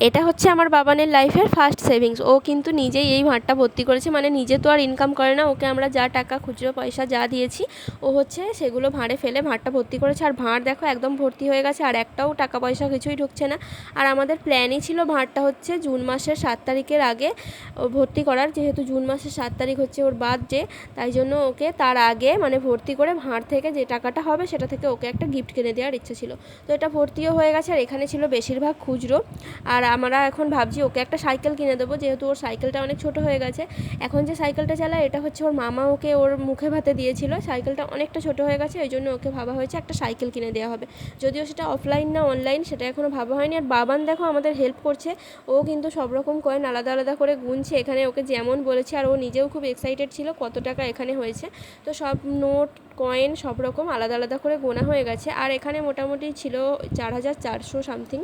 এটা হচ্ছে আমার বাবানের লাইফের ফার্স্ট সেভিংস ও কিন্তু নিজেই এই ভাঁড়টা ভর্তি করেছে মানে নিজে তো আর ইনকাম করে না, ওকে আমরা যা টাকা, খুচরো পয়সা যা দিয়েছি, ও হচ্ছে সেগুলো ভাঁড়ে ফেলে ভাঁড়টা ভর্তি করেছে। আর ভাঁড় দেখো একদম ভর্তি হয়ে গেছে, আর একটাও টাকা পয়সা কিছুই ঢুকছে না। আর আমাদের প্ল্যানই ছিল ভাঁড়টা হচ্ছে জুন মাসের সাত তারিখের আগে ভর্তি করার, যেহেতু জুন মাসের সাত তারিখ হচ্ছে ওর বার্থডে তাই জন্য ওকে তার আগে মানে ভর্তি করে ভাঁড় থেকে যে টাকাটা হবে, সেটা থেকে ওকে একটা গিফট কিনে দেওয়ার ইচ্ছা ছিল। তো এটা ভর্তিও হয়ে গেছে, আর এখানে ছিল বেশিরভাগ খুচরো। আর আমরা এখন ভাবছি, ওকে একটা সাইকেল কিনে দেবো, যেহেতু ওর সাইকেলটা অনেক ছোটো হয়ে গেছে। এখন যে সাইকেলটা চালায়, এটা হচ্ছে ওর মামা ওকে ওর মুখে ভাতে দিয়েছিল। সাইকেলটা অনেকটা ছোটো হয়ে গেছে, ওই জন্য ওকে ভাবা হয়েছে একটা সাইকেল কিনে দেওয়া হবে। যদিও সেটা অফলাইন না অনলাইন সেটা এখনও ভাবা হয়নি। আর বাবান দেখো আমাদের হেল্প করছে। ও কিন্তু সব রকম কয়েন আলাদা আলাদা করে গুনছে। এখানে ওকে যেমন বলেছে, আর ও নিজেও খুব এক্সাইটেড ছিল কত টাকা এখানে হয়েছে। তো সব নোট কয়েন সব রকম আলাদা আলাদা করে গোনা হয়ে গেছে। আর এখানে মোটামুটি ছিল চার হাজার চারশো সামথিং